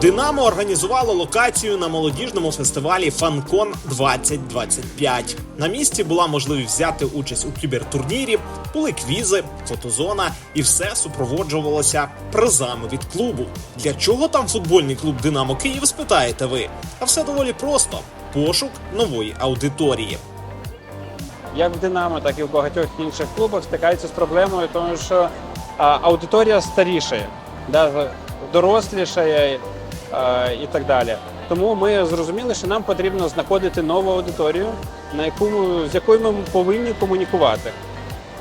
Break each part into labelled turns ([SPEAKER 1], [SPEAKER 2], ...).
[SPEAKER 1] Динамо організувало локацію на молодіжному фестивалі Фанкон 2025. На місці була можливість взяти участь у кібертурнірі, були квізи, фотозона, і все супроводжувалося призами від клубу. Для чого там футбольний клуб Динамо Київ? Спитаєте ви? А все доволі просто: пошук нової аудиторії.
[SPEAKER 2] як в Динамо, так і в багатьох інших клубах стикаються з проблемою, тому що аудиторія старішає, дорослішає і так далі. Тому ми зрозуміли, що нам потрібно знаходити нову аудиторію, на яку з якою ми повинні комунікувати.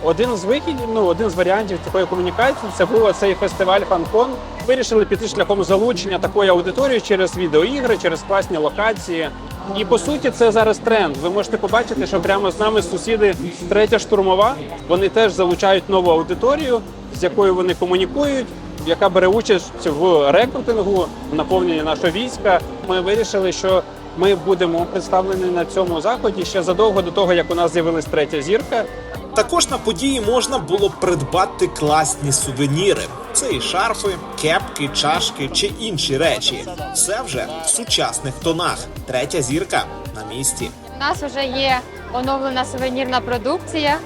[SPEAKER 2] Один з вихідів, ну один з варіантів такої комунікації це був цей фестиваль Фанкон. Вирішили піти шляхом залучення такої аудиторії через відеоігри, через класні локації. І по суті, це зараз тренд. Ви можете побачити, що прямо з нами сусіди третя штурмова. Вони теж залучають нову аудиторію, з якою вони комунікують, яка бере участь в рекрутингу, в наповненні нашого війська. Ми вирішили, що ми будемо представлені на цьому заході ще задовго до того, як у нас з'явилась третя зірка.
[SPEAKER 1] Також на події можна було придбати класні сувеніри. Це і шарфи, кепки, чашки чи інші речі. Все вже в сучасних тонах. Третя зірка на місці.
[SPEAKER 3] У нас вже є оновлена сувенірна продукція.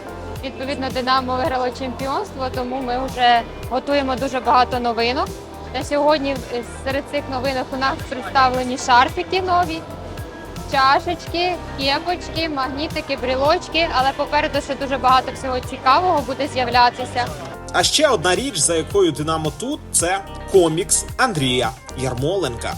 [SPEAKER 3] Відповідно, Динамо виграло чемпіонство, тому ми вже готуємо дуже багато новинок. На сьогодні е, серед цих новинок у нас представлені шарфики нові, чашечки, кепочки, магнітики, брілочки. Але попереду ще дуже багато всього цікавого буде з'являтися.
[SPEAKER 1] А ще одна річ, за якою Динамо тут, це комікс Андрія Ярмоленка.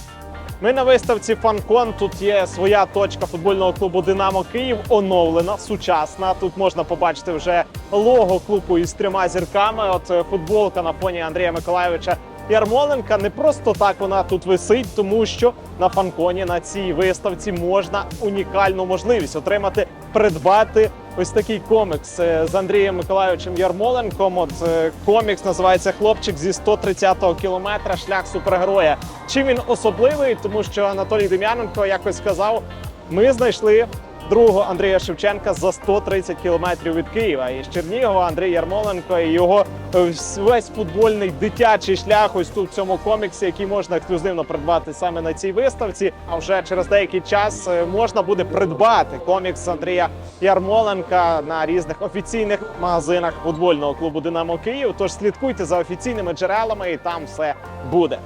[SPEAKER 4] Ми на виставці Фанкон. Тут є своя точка футбольного клубу Динамо Київ, оновлена, сучасна. Тут можна побачити вже лого клубу із трьома зірками. От е, футболка на фоні Андрія Миколайовича Ярмоленка. Не просто так вона тут висить, тому що на фанконі на цій виставці можна унікальну можливість отримати, придбати ось такий комікс е, з Андрієм Миколайовичем Ярмоленком. От е, комікс називається Хлопчик зі 130-го кілометра шлях супергероя. Чим він особливий? Тому що Анатолій Дем'яненко якось сказав: ми знайшли. Другого Андрія Шевченка за 130 кілометрів від Києва. І з Чернігова Андрій Ярмоленко і його е, весь футбольний дитячий шлях ось тут в цьому коміксі, який можна ексклюзивно придбати саме на цій виставці. А вже через деякий час е, можна буде придбати комікс Андрія Ярмоленка на різних офіційних магазинах футбольного клубу Динамо Київ. Тож слідкуйте за офіційними джерелами, і там все буде.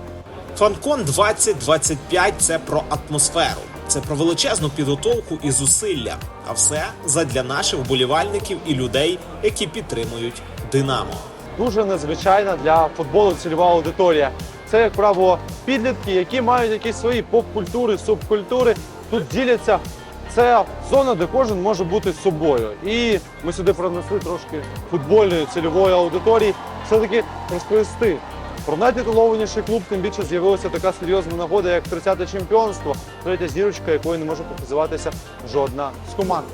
[SPEAKER 1] Фанкон 2025 – це про атмосферу, це про величезну підготовку і зусилля. А все задля наших вболівальників і людей, які підтримують Динамо.
[SPEAKER 5] дуже незвичайна для футболу цільова аудиторія. Це, як правило, підлітки, які мають якісь свої поп-культури, субкультури. Тут діляться. Це зона, де кожен може бути собою. І ми сюди принесли трошки футбольної цільової аудиторії. Все-таки розповісти про найтитулованіший клуб, тим більше з'явилася така серйозна нагода, як 30-те чемпіонство, третя зірочка, якою не може похизуватися жодна з команд.